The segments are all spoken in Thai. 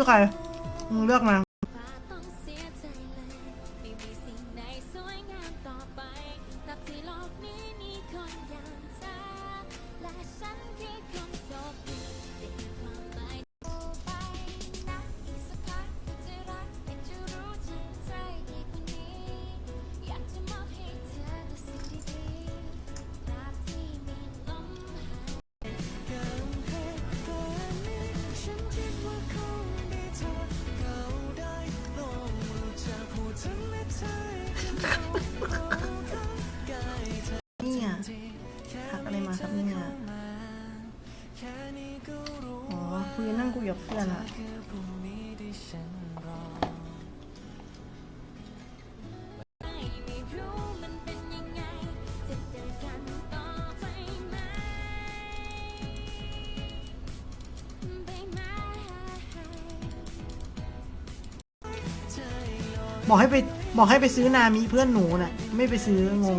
ชื่อใครมึงเลือกมา บอกให้ไปบอกให้ไปซื้อนามิเพื่อนหนูน่ะ ไม่ไปซื้องง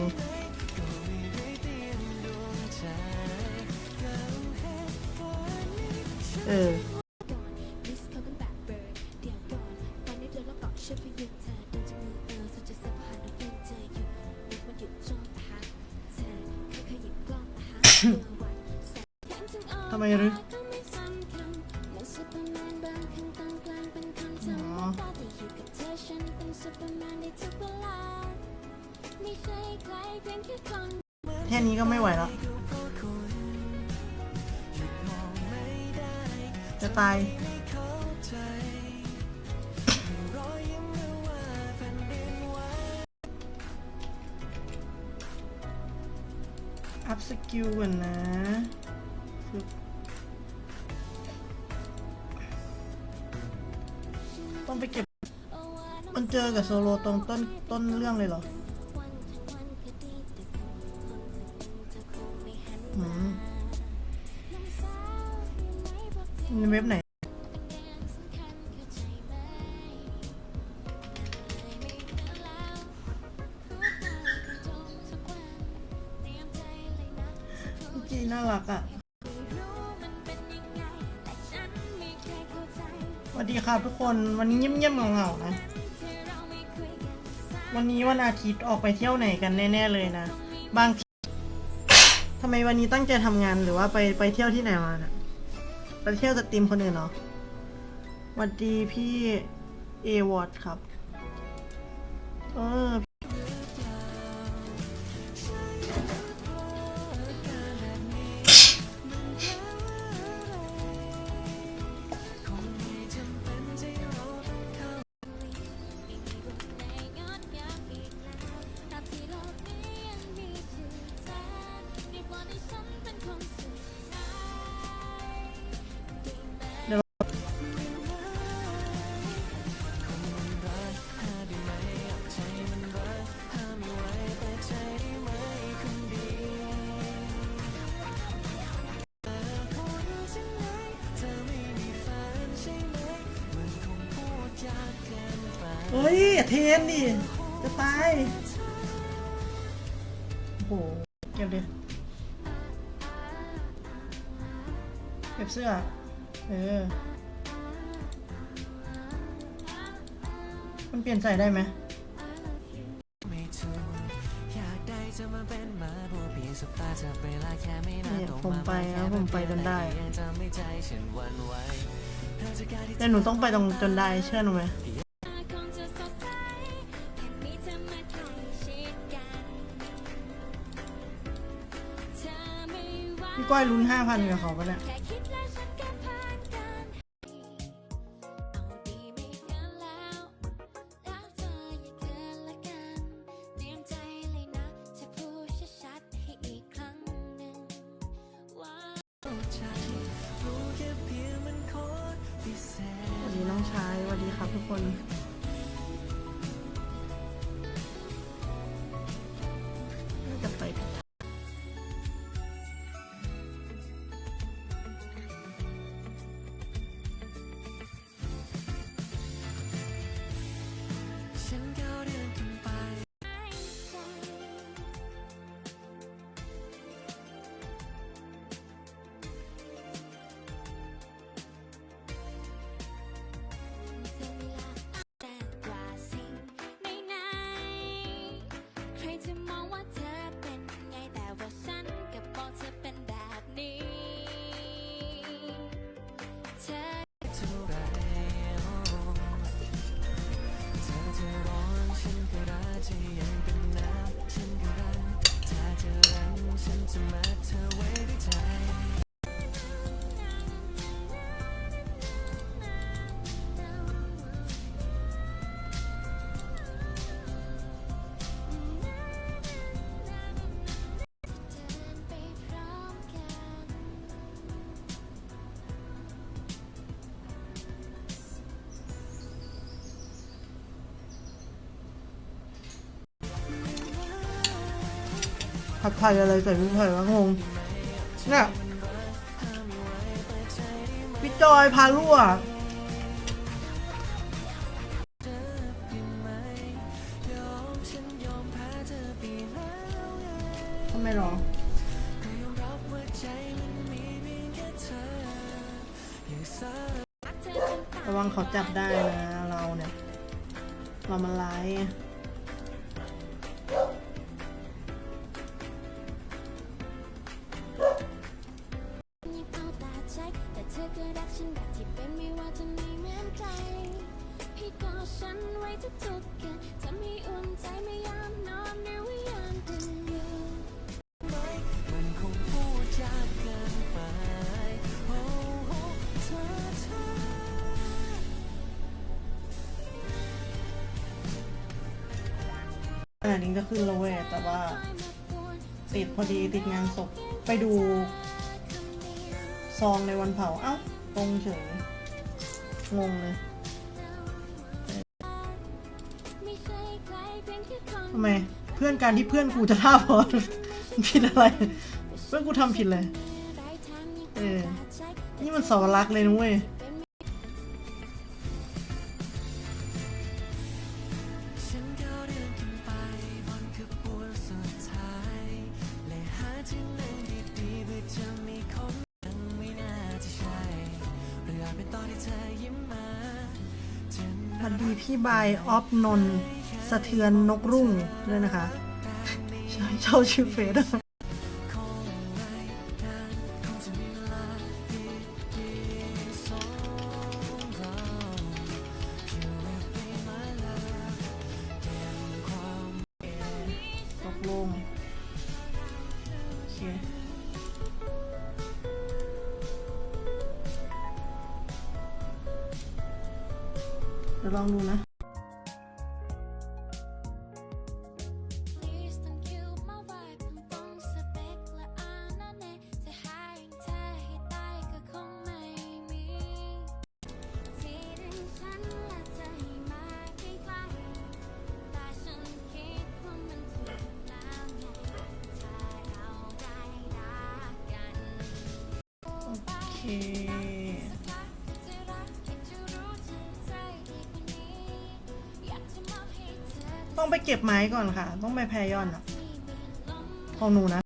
จะตายอัพสกิลก่อนนะต้องไปเก็บ มันเจอกับโซโลตรงต้นต้นเรื่องเลยเหรอ วันนี้เงียบๆเหงาๆนะ วันนี้วันอาทิตย์ออกไปเที่ยวไหนกันแน่ๆเลยนะ บางทีทำไมวันนี้ตั้งใจทำงานหรือว่าไปไปเที่ยวที่ไหนมานะไปเที่ยวสตรีมคนอื่นเหรอสวัสดีพี่เอวอร์ดครับ เออ โอ้โหเก็บดิเก็บเสื้อ เออ มันเปลี่ยนใส่ได้ไหมไม่ถูกอยากได้จะมาเป็นหมาบัวเปียสบตาจับเวลาแค่ไม่นานเนี่ยตรงผมมาไปนะผมไปจนได้ ยังจำไม่ใจฉันหวันไหว แต่หนูต้องไปตรงจนได้เชื่อหนูไหม ก้อยลุ้นห้าพันกับเขาปะเนี่ย สวัสดีน้องชายสวัสดีครับทุกคน ผัดไทยอะไรใส่พริกไทยวะงงเนี่ยพี่จอยพาลูกอะทำไมหรอระวังเขาจับได้ ทุกๆกันทำให้อุ่นใจไม่ยามนอนหรือว่ายามตื่นอยู่ มันคงพูดยากเกินไปโอ้โหเธอเธออ่านิ้งจะขึ้นแวเวแต่ว่าติดพอดีติดงานศพไปดูซองในวันเผา เอ้าตรงเฉยงงเลย พื่อนการที่เพื่อนกูจะท่าพอผิดอะไร เพื่อนกูทำผิดเลยเออนี่มันสวรรค์เลยนุ้ยพอดีพี่บายออฟนนท์ สะเทือนนกรุ่งด้วยนะคะ ใช่ชอบชื่อเฟซอะ ต้องไปเก็บไม้ก่อนค่ะ ต้องไปแพรย่อนอะของหนูนะ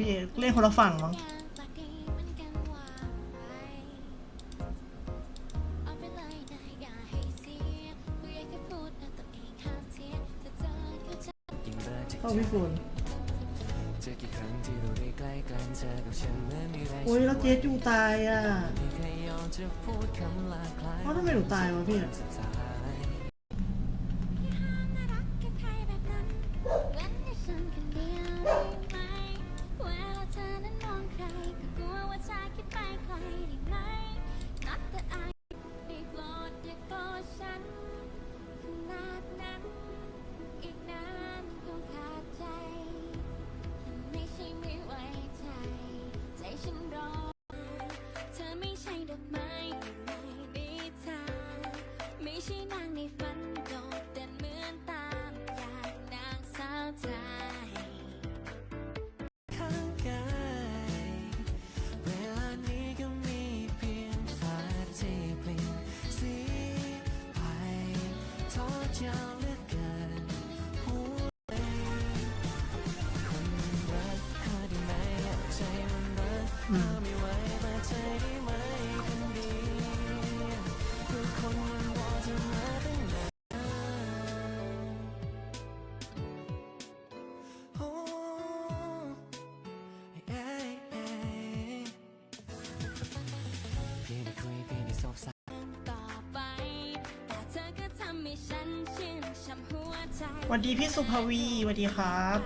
พี่เล่นคนละฝั่งมั้งเข้าพี่ฝนโอ้ยเราเจ๊จูตายอะเพราะทำไมหนูตายวะพี่ อืม สวัสดีพี่สุภวีสวัสดีครับ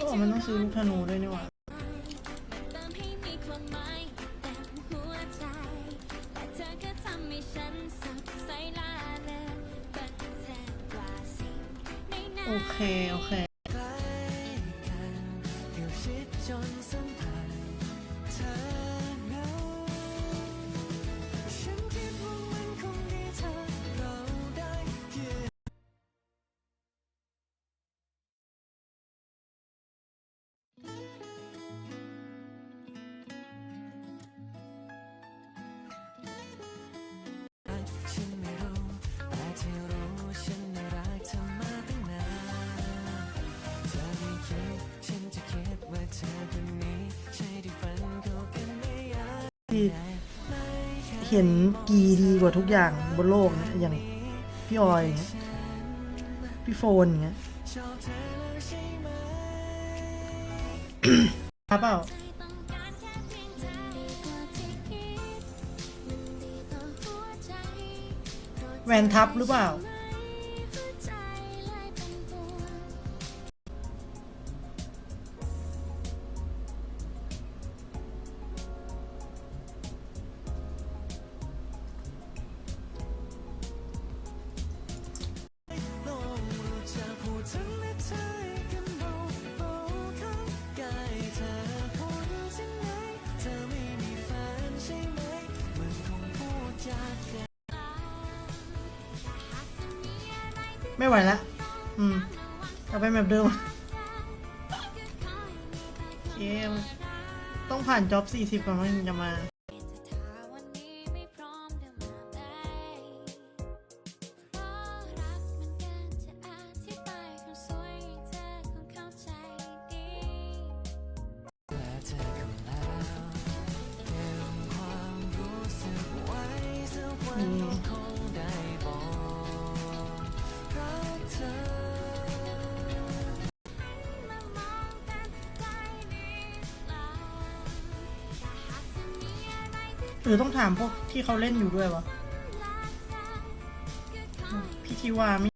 โอ้มันต้องซื้อลูกธนูด้วยนี่หว่า ที่เห็นกีดีกว่าทุกอย่างบนโลกนะอย่างพี่ออยพี่โฟนเงี้ยครับเปล่าแวนทับหรือเปล่า ไม่ไหวแล้วอืมกลับไปแบบเดิมเกมต้องผ่านจ็อบ40ก่อนมันถึงจะมา หรือต้องถามพวกที่เขาเล่นอยู่ด้วยวะพี่ทิวาไม่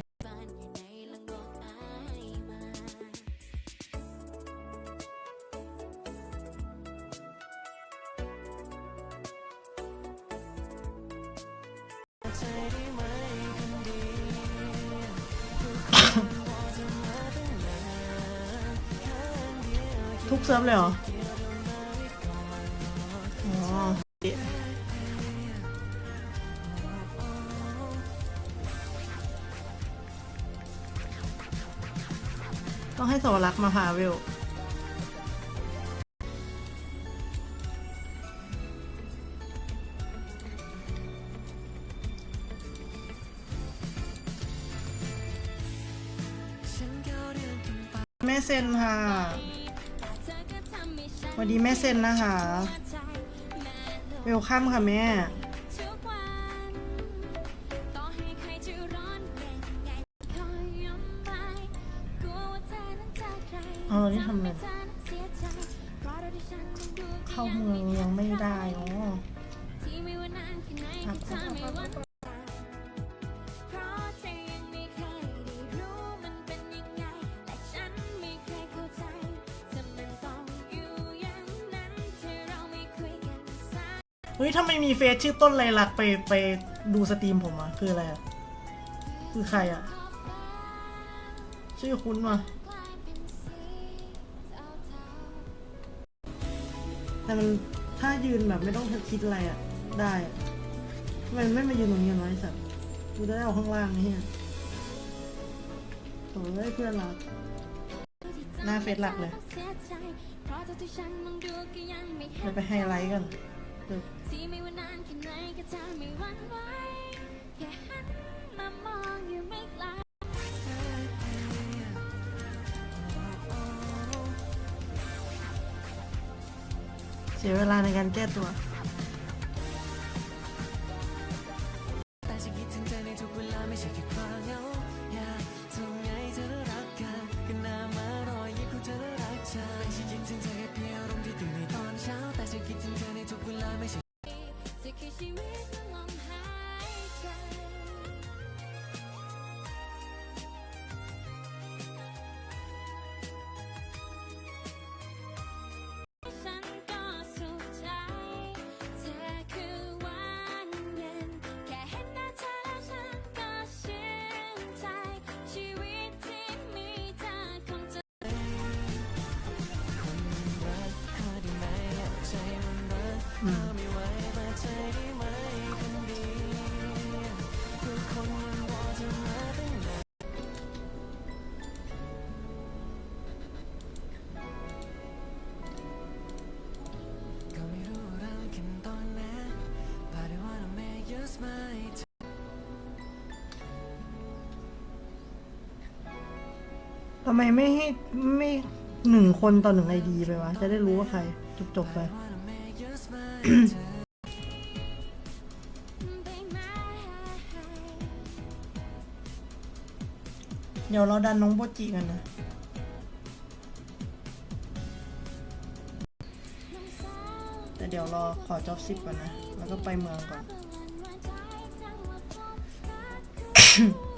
กเซิร์ฟเลยเหรอต้องให้โซลักมาพาเวลแม่เซนค่ะ สวัสดีแม่เซนนะคะเวลคัมค่ะแม่อ๋อนี่ทำอะไร เฟซชื่อต้นไรลักไปไปดูสตรีมผมอะคืออะไรคือใครอะชื่อคุณมาแต่มันถ้ายืนแบบไม่ต้องคิดอะไรอะได้ทำไมไม่มายืนตรงนี้น้อยสัตว์กูได้เอาข้างล่างนี่ยโถ่เพื่อนรักหน้าเฟซหลักเลยไปไปให้ไลค์กัน แค่ไหนก็จะไม่หวั่นไหวแค่หันมามองอยู่ไม่ไกล เสียเวลาในการแก้ตัว ทำไมไม่ให้ไม่หนึ่งคนต่อหนึ่งไอดีไปวะ จะได้รู้ว่าใครจบจบๆไป เดี๋ยวเราดันน้องโบจิกันนะ แต่เดี๋ยวรอขอจ็อบสิบก่อนนะ แล้วก็ไปเมืองก่อนวัน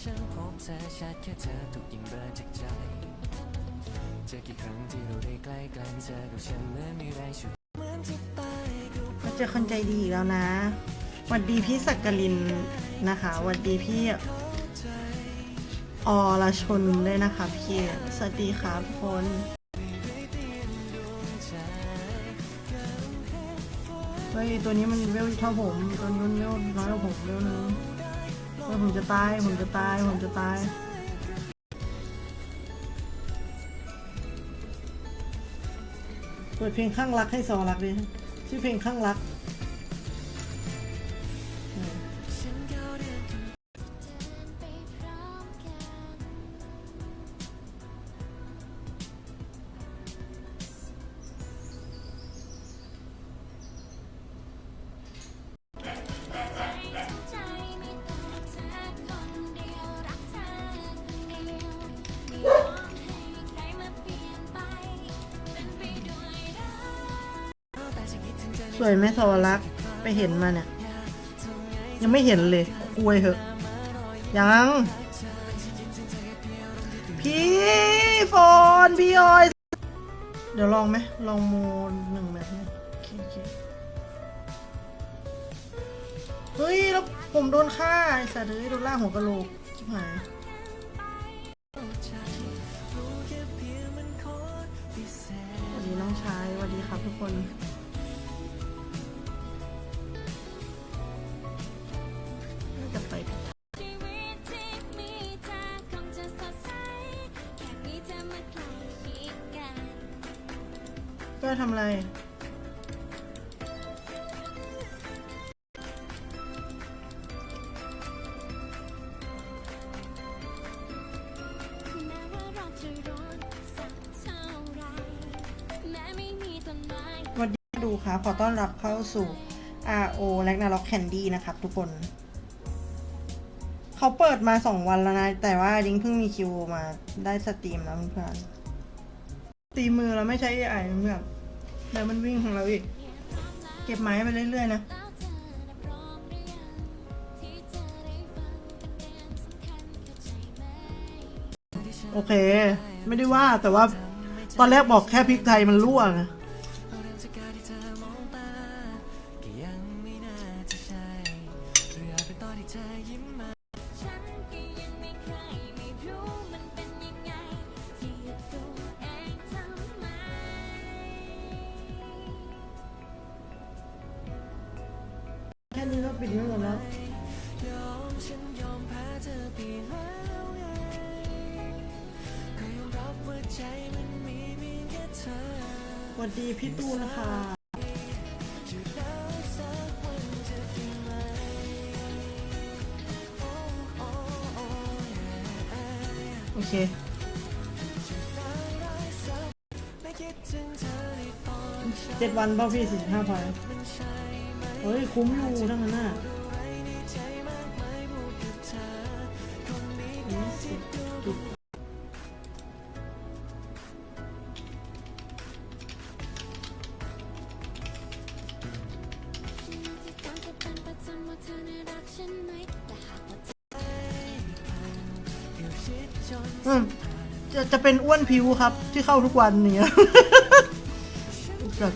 ฉันพบเธอชัดแค่เธอถูกยิงเบอร์จากใจ เจอกี่ครั้งที่เราได้ใกล้กันเจอกับฉันเหมือนมีแรงฉุดเหมือนจะตายก็เพมาราเจอคนใจดีอีกแล้วนะหวัดดีพี่สักกลินนะคะหวัดดีพี่อรชนด้วยนะคะพี่ สวัสดีครับทุกคน เฮ้ยตัวนี้มันเวลเท่าผม ตัวนี้นเวลน้อยกว่าผมเวลนึง ผมจะตาย ผมจะตาย ผมจะตาย เปิดเพลงข้างรักให้ซอรักดิชื่อเพลงข้างรัก ห็นมาเนี่ย ยังไม่เห็นเลยอวยเหอะ ยัง พี่ฟอนพี่ออย เดี๋ยวลองไหมลองโมหนึ่งแบบนี้โอเคเคเฮ้ย แล้วผมโดนฆ่าไอ้สัตว์เอ้ยโดนล่าหัวกะโหลกชิบหายสวัสดีน้องชายสวัสดีครับทุกคน ขอต้อนรับเข้าสู่ RO แลกนาล็อกแคนดี้นะครับทุกคน เขาเปิดมาสองวันแล้วนะ แต่ว่ายิงเพิ่งมีคิวมาได้สตรีมแล้วเพื่อนตีมือเราไม่ใช้ AI เพื่อนเดี๋ยวมันวิ่งของเราอีก เก็บไม้ไปเรื่อยๆนะโอเค ไม่ได้ว่าแต่ว่าตอนแรกบอกแค่พริกไทยมันรั่วไง เจ็ดวันเป่าพี่สี่สิบห้าพอยเฮ้ย คุ้มอยู่ทั้งนั้นน่ะ จะจะเป็นอ้วนผิวครับ ที่เข้าทุกวันเนี่ยแบบ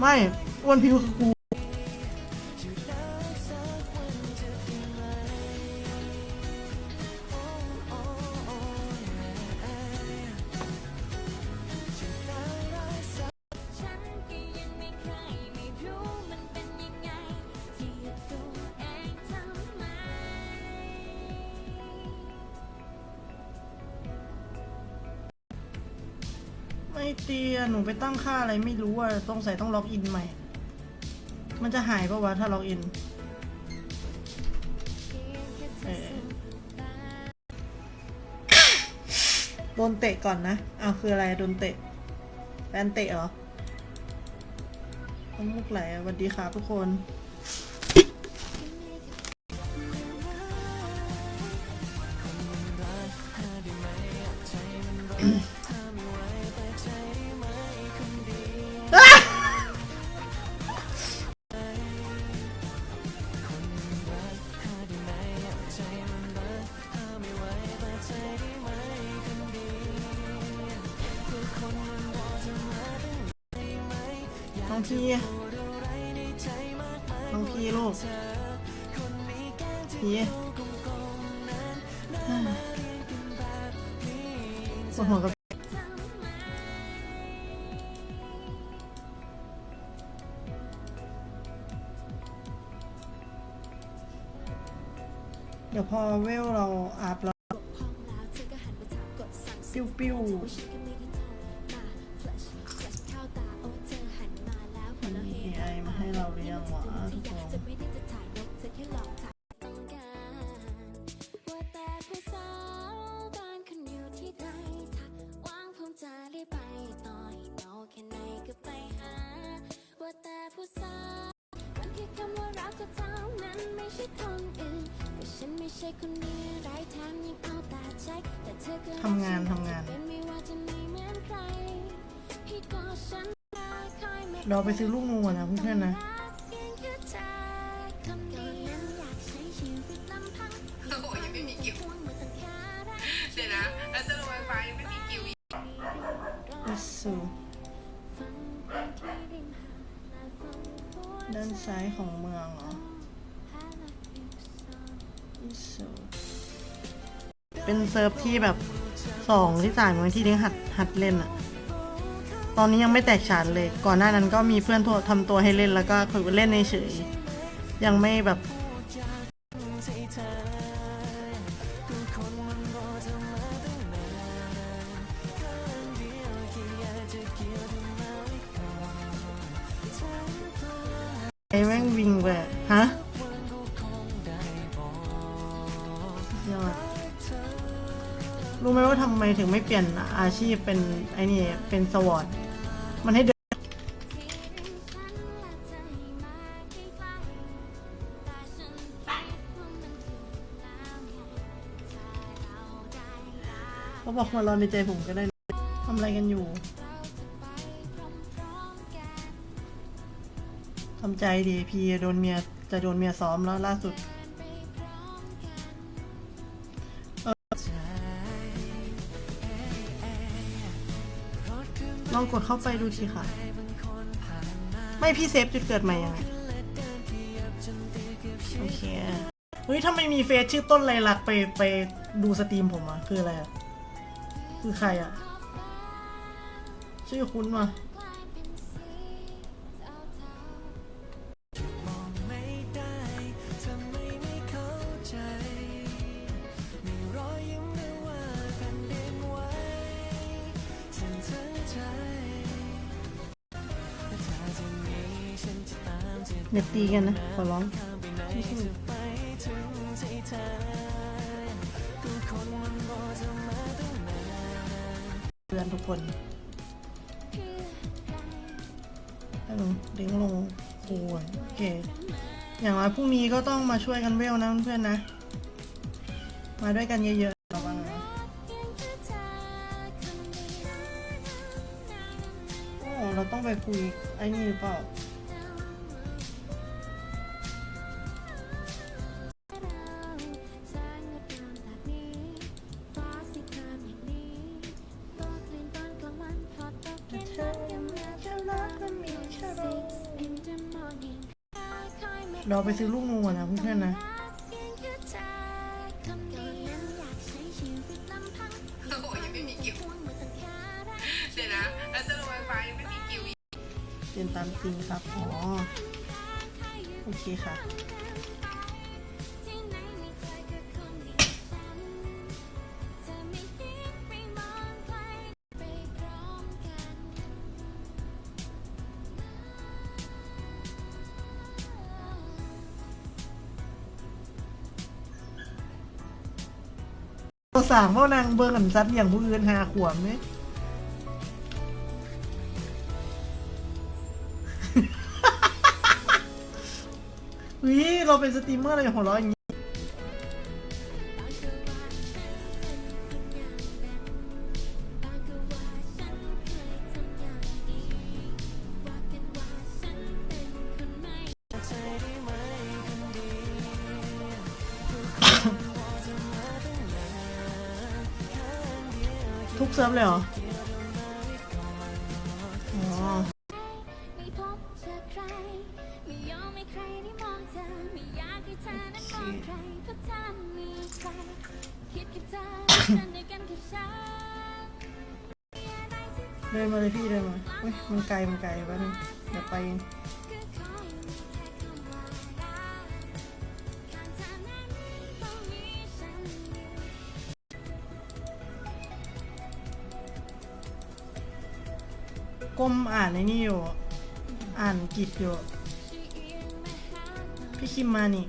ไม่ อ้วนผิวคือกู เตียหนูไปตั้งค่าอะไรไม่รู้อะต้องใส่ต้องล็อกอินใหม่ มันจะหายปะวะถ้าล็อกอินโดนเตะก่อนนะเอาคืออะไรโดนเตะแฟนเตะเหรอน้ำมุกไหลสวัสดีครับทุกคน องพี่ลูกพี่ปวดหัวกับเดี๋ยวพอเวลเราอาบแล้วห้องแล้วเธอก็หันไปถามกดสั่งปิ้วปิ้ว เราไปซื้อลูกนูก่อนนะเพื่อนๆนะโอ้โหยังไม่มีกิวเดี๋ยวนะแล้วจะลงไฟฟ้ายังไม่มีกิวอีกอิสุด้านซ้ายของเมืองเหรออิสุเป็นเซิร์ฟที่แบบสองที่สามบางที่นี้หัดหัดเล่นอะต อนนี้ยังไม่แตกฉานเลย ก่อนหน้านั้นก็มีเพื่อนทรทำตัวให้เล่นแล้วก็คุยเล่นเฉยยังไม่แบบไอ้แม่งวิ่งไปอะฮะยอดรู้ไหมว่าทำไมถึงไม่เปลี่ยนอาชีพเป็นไอ้นี่เป็นสวอต มันให้เดินเขาบอกมารอในใจผมก็ได้ทำอะไรกันอยู่ทำใจดีพีโดนเมียจะโดนเมียซ้อมแล้วล่าสุด องกดเข้าไปดูสิค่ะ ไม่พี่เซฟจุดเกิดใหม่ยังไงโอเคเฮ้ยทำไมมีเฟซชื่อต้นไรลักไปไปดูสตรีมผมอะคืออะไรอะคือใครอะชื่อคุ้นมา อย่าตีกันนะ ขอร้องเตือนทุกคนฮัลโหลเด้งลงโอ้ยโอเค อย่างน้อยพรุ่งนี้ก็ต้องมาช่วยกันเวลนะเพื่อนๆนะ มาด้วยกันเยอะๆระวังนะโอ้เราต้องไปคุยไอ้นี่หรือเปล่า เราไปซื้อลูกนูก่อนนะเพื่อนๆนะโอ้โหยังไม่มีกิวเดี๋ยวนะแล้วจะลงไฟฟ้ายังไม่มีกิวอีก เรียนตามจริงครับ อ๋อ โอเคค่ะ สามพ่อนางเบิงอันซัดอย่างผู้อื่นหาขวบเนี่ยวิเราเป็นสตรีมเมอร์อะไรหัวเราะอย่างนี้ กเซิร์ฟเลยเหรออ๋อไม่พบเจอใครไม่ยอมให้ใครได้มองเธอไม่อยากให้เธอนั้นมองใครเพราะถ้ามีใครคิดแค่เธอฉันด้วยกันแค่ฉันเดินมาเลยพี่เดินมาเฮ้ยมันไกลมันไกลแป๊บนึงเดี๋ยวไปเอง มอ่านในนี่อยู่ อ่านกิจอยู่ พี่คิมมานี่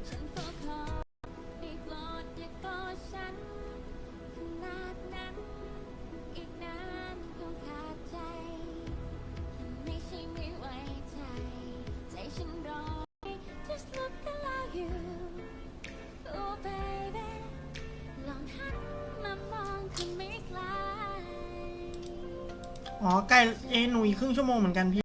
อ๋อใกล้เอยหนูอีกครึ่งชั่วโมงเหมือนกันพี่